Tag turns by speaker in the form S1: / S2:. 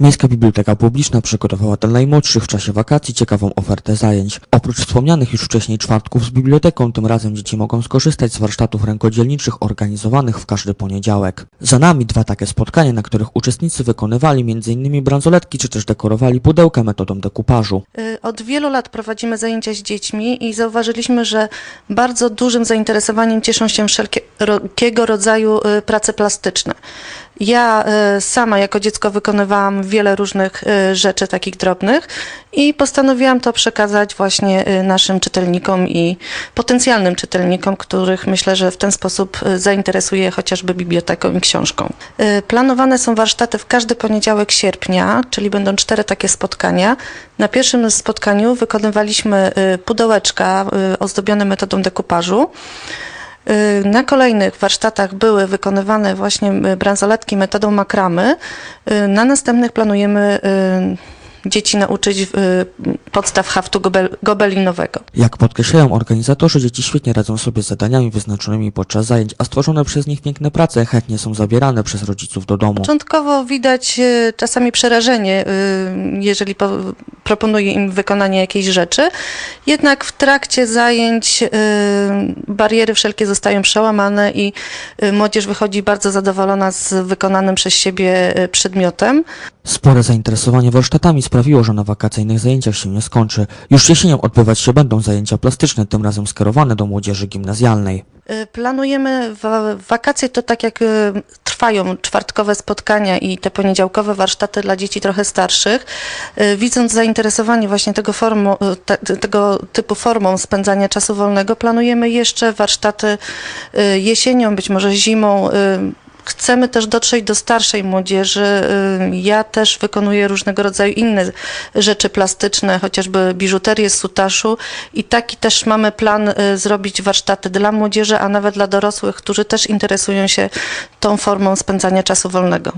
S1: Miejska Biblioteka Publiczna przygotowała dla najmłodszych w czasie wakacji ciekawą ofertę zajęć. Oprócz wspomnianych już wcześniej czwartków z biblioteką, tym razem dzieci mogą skorzystać z warsztatów rękodzielniczych organizowanych w każdy poniedziałek. Za nami dwa takie spotkania, na których uczestnicy wykonywali m.in. bransoletki czy też dekorowali pudełka metodą dekupażu.
S2: Y, Od wielu lat prowadzimy zajęcia z dziećmi i zauważyliśmy, że bardzo dużym zainteresowaniem cieszą się wszelkiego rodzaju y, prace plastyczne. Ja y, sama jako dziecko wykonywałam wiele różnych y, rzeczy takich drobnych i postanowiłam to przekazać właśnie y, naszym czytelnikom i potencjalnym czytelnikom, których myślę, że w ten sposób zainteresuje chociażby biblioteką i książką. Planowane są warsztaty w każdy poniedziałek sierpnia, czyli będą cztery takie spotkania. Na pierwszym spotkaniu wykonywaliśmy pudełeczka ozdobione metodą dekupażu. Y, Na kolejnych warsztatach były wykonywane właśnie y, bransoletki metodą makramy. Y, Na następnych planujemy dzieci nauczyć podstaw haftu gobel- gobelinowego.
S1: Jak podkreślają organizatorzy, dzieci świetnie radzą sobie z zadaniami wyznaczonymi podczas zajęć, a stworzone przez nich piękne prace chętnie są zabierane przez rodziców do domu.
S2: Początkowo widać y, czasami przerażenie, y, jeżeli po, proponuję im wykonanie jakiejś rzeczy, jednak w trakcie zajęć y, bariery wszelkie zostają przełamane i y, młodzież wychodzi bardzo zadowolona z wykonanym przez siebie y, przedmiotem.
S1: Spore zainteresowanie warsztatami sprawiło, że na wakacyjnych zajęciach się nie skończy. Już jesienią odbywać się będą zajęcia plastyczne, tym razem skierowane do młodzieży gimnazjalnej.
S2: Y, Planujemy wa- wakacje to tak jak y, trwają czwartkowe spotkania i te poniedziałkowe warsztaty dla dzieci trochę starszych. Y, Widząc zainteresowanie właśnie tego, formu, te, tego typu formą spędzania czasu wolnego, planujemy jeszcze warsztaty jesienią, być może zimą. Chcemy też dotrzeć do starszej młodzieży. Y, Ja też wykonuję różnego rodzaju inne rzeczy plastyczne, chociażby biżuterię z sutaszu i taki też mamy plan y, zrobić warsztaty dla młodzieży, a nawet dla dorosłych, którzy też interesują się tą formą spędzania czasu wolnego.